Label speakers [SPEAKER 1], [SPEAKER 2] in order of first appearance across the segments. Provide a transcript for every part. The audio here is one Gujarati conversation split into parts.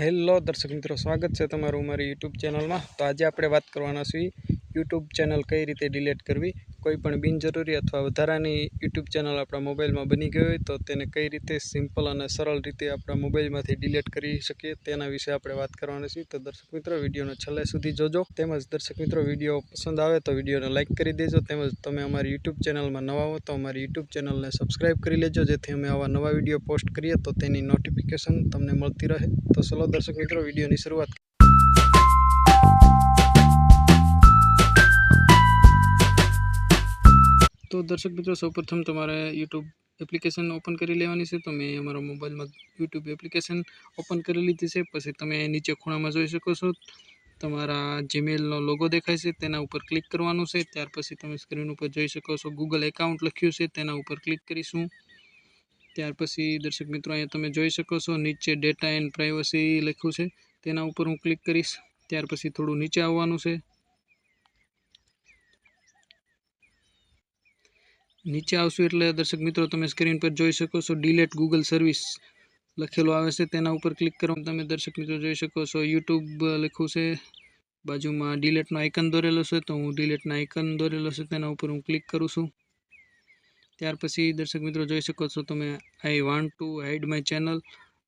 [SPEAKER 1] હેલો દર્શક મિત્રો, સ્વાગત છે તમારું મારી યુટ્યુબ ચેનલમાં. તો આજે આપણે વાત કરવાના છીએ, યુટ્યુબ ચેનલ કઈ રીતે ડિલીટ કરવી કોઈ પણ બિનજરૂરી અથવા વધારાની યુટ્યુબ ચેનલ આપણા મોબાઈલમાં બની ગઈ હોય તો તેને કઈ રીતે સિમ્પલ અને સરળ રીતે આપણા મોબાઈલમાંથી ડિલીટ કરી શકીએ તેના વિશે આપણે વાત કરવાના છીએ તો દર્શક મિત્રો, વિડીયોને છેલ્લે સુધી જોજો. તેમજ દર્શક મિત્રો, વીડિયો પસંદ આવે તો વિડીયોને લાઇક કરી દેજો. તેમજ તમે અમારી યુટ્યુબ ચેનલમાં નવા હો તો અમારી યુટ્યુબ ચેનલને સબસ્ક્રાઈબ કરી લેજો. જેથી અમે આવા નવા વીડિયો પોસ્ટ કરીએ તો તેની નોટિફિકેશન તમને મળતી રહે. તો ચલો દર્શક મિત્રો, વિડીયોની શરૂઆત તો દર્શક મિત્રો, સૌપ્રથમ તમારે યુટ્યુબ એપ્લિકેશન ઓપન કરી લેવાની છે. તો મેં અમારા મોબાઈલમાં યુટ્યુબ એપ્લિકેશન ઓપન કરી લીધી છે. પછી તમે નીચે ખૂણામાં જોઈ શકો છો. તમારા જીમેલનો લોગો દેખાય છે. તેના ઉપર ક્લિક કરવાનું છે. ત્યાર પછી તમે સ્ક્રીન ઉપર જોઈ શકો છો ગૂગલ એકાઉન્ટ લખ્યું છે. તેના ઉપર ક્લિક કરીશું. ત્યાર પછી દર્શક મિત્રો, અહીંયા તમે જોઈ શકો છો નીચે ડેટા એન્ડ પ્રાઇવસી લખ્યું છે. તેના ઉપર હું ક્લિક કરીશ. ત્યાર પછી થોડું નીચે આવવાનું છે. નીચે આવશું એટલે દર્શક મિત્રો તમે સ્ક્રીન પર જોઈ શકો છો ડિલેટ ગૂગલ સર્વિસ લખેલું આવે છે. તેના ઉપર ક્લિક કરો તમે દર્શક મિત્રો જોઈ શકો છો યુટ્યુબ લખ્યું છે. બાજુમાં ડિલેટનો આઇકન દોરેલો છે. તો હું ડિલેટના આઇકન દોરેલો છે. તેના ઉપર હું ક્લિક કરું છું. ત્યાર પછી દર્શક મિત્રો જોઈ શકો છો તમે I want to hide my channel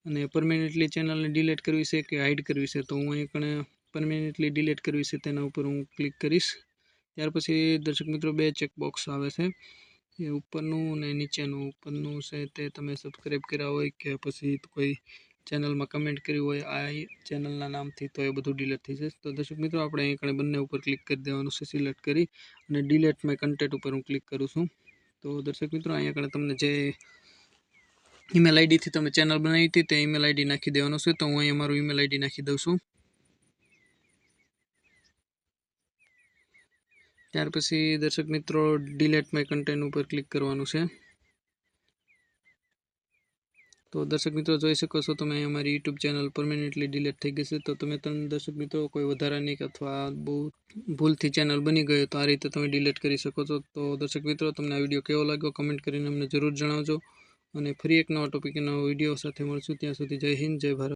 [SPEAKER 1] અને પરમેનન્ટલી ચેનલને ડિલેટ કરવી છે કે હાઇડ કરવી છે. તો હું અહીં કણે પરમેનન્ટલી ડિલેટ કરવી છે. તેના ઉપર હું ક્લિક કરીશ. ત્યાર પછી દર્શક મિત્રો બે ચેકબોક્સ આવે છે. એ ઉપરનું ને નીચેનું, ઉપરનું છે તે તમે સબસ્ક્રાઈબ કર્યા હોય કે પછી કોઈ ચેનલમાં કમેન્ટ કરી હોય, આ ચેનલના નામથી તો એ બધું ડિલેટ થઈ જશે. તો દર્શક મિત્રો, આપણે અહીં કણે બંને ઉપર ક્લિક કરી દેવાનું છે સિલેક્ટ કરી અને ડિલેટ માય કન્ટેન્ટ ઉપર હું ક્લિક કરું છું. તો દર્શક મિત્રો, અહીંયા કણે તમને જે ઈમેલ આઈડીથી તમે ચેનલ બનાવી હતી તે ઈમેલ આઈડી નાખી દેવાનું છે. તો હું અહીંયા મારું ઈમેલ આઈડી નાખી દઉં છું. ત્યાર પછી દર્શક મિત્રો ડિલેટ માય કન્ટેન્ટ ઉપર ક્લિક કરવાનું છે. તો દર્શક મિત્રો જોઈ શકો છો તમે અમારી યુટ્યુબ ચેનલ પરમેનન્ટલી ડિલેટ થઈ ગઈ છે. તો તમે તમે દર્શક મિત્રો કોઈ વધારાની અથવા બહુ ભૂલથી ચેનલ બની ગયો તો આ રીતે તમે ડિલેટ કરી શકો છો. તો દર્શક મિત્રો, તમને આ વીડિયો કેવો લાગ્યો કમેન્ટ કરીને અમને જરૂર જણાવજો. અને ફરી એક નવા ટોપિક નવા વીડિયો સાથે મળશું. ત્યાં સુધી જય હિન્દ, જય ભારત.